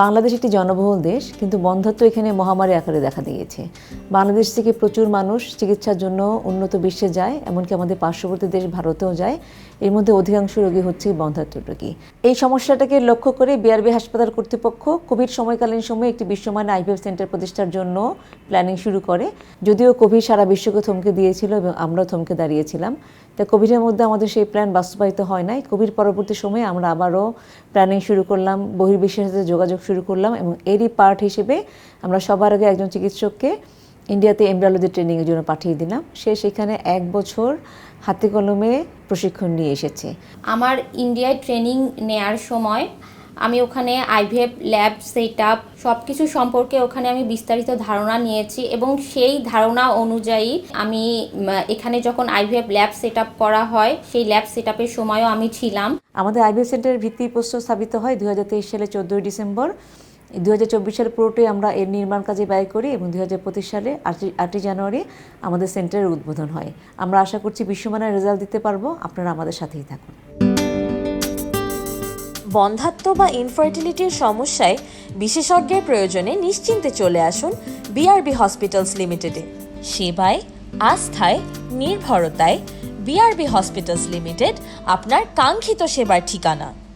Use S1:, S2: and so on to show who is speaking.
S1: বাংলাদেশ একটি জনবহুল দেশ, কিন্তু বন্ধ্যাত্ব এখানে মহামারী আকারে দেখা দিয়েছে। বাংলাদেশ থেকে প্রচুর মানুষ চিকিৎসার জন্য উন্নত বিশ্বে যায়, এমনকি আমাদের পার্শ্ববর্তী দেশ ভারতেও যায়। এর মধ্যে অধিকাংশ রোগী হচ্ছে বন্ধ্যাত্ব রোগী। এই সমস্যাটাকে লক্ষ্য করে বিআরবি হাসপাতাল কর্তৃপক্ষ কোভিড সময়কালীন সময়ে একটি বিশ্বমান আইভিএফ সেন্টার প্রতিষ্ঠার জন্য প্ল্যানিং শুরু করে। যদিও কোভিড সারা বিশ্বকে থমকে দিয়েছিল এবং আমরাও থমকে দাঁড়িয়েছিলাম। তা কোভিডের মধ্যে আমাদের সেই প্ল্যান বাস্তবায়িত হয় নাই। কোভিড পরবর্তী সময়ে আমরা আবারও প্ল্যানিং শুরু করলাম। বহির্বিশ্বের সাথে যোগাযোগ শুরু করলাম এবং এরই পার্ট হিসেবে আমরা সবার আগে একজন চিকিৎসককে ইন্ডিয়াতে এমব্রায়োলজি ট্রেনিংয়ের জন্য পাঠিয়ে দিলাম। সে সেখানে এক বছর হাতে কলমে প্রশিক্ষণ নিয়ে এসেছে।
S2: আমার ইন্ডিয়ায় ট্রেনিং নেয়ার সময় আমি ওখানে আইভিএফ, ল্যাব সেট আপ সব কিছু সম্পর্কে ওখানে আমি বিস্তারিত ধারণা নিয়েছি এবং সেই ধারণা অনুযায়ী আমি এখানে যখন আইভিএফ, ল্যাব সেট আপ করা হয়, সেই ল্যাব সেট আপের সময়ও আমি ছিলাম।
S1: আমাদের আইবিএফ সেন্টারের ভিত্তি ভিত্তিপ্রস্তর স্থাপিত হয় দুই হাজার তেইশ সালে চোদ্দোই ডিসেম্বর। দু হাজার চব্বিশ সালে পুরোটাই আমরা এর নির্মাণ কাজে ব্যয় করি এবং দু হাজার পঁচিশ সালে আটই জানুয়ারি আমাদের সেন্টারের উদ্বোধন হয়। আমরা আশা করছি বিশ্বমানের রেজাল্ট দিতে পারব। আপনারা আমাদের সাথেই থাকুন।
S3: বন্ধাত্ব বা ইনফার্টিলিটির সমস্যায় বিশেষজ্ঞের প্রয়োজনে নিশ্চিন্তে চলে আসুন বিআরবি হসপিটালস লিমিটেডে সেবায়, আস্থায়, নির্ভরতায় বিআরবি হসপিটালস লিমিটেড আপনার কাঙ্ক্ষিত সেবার ঠিকানা।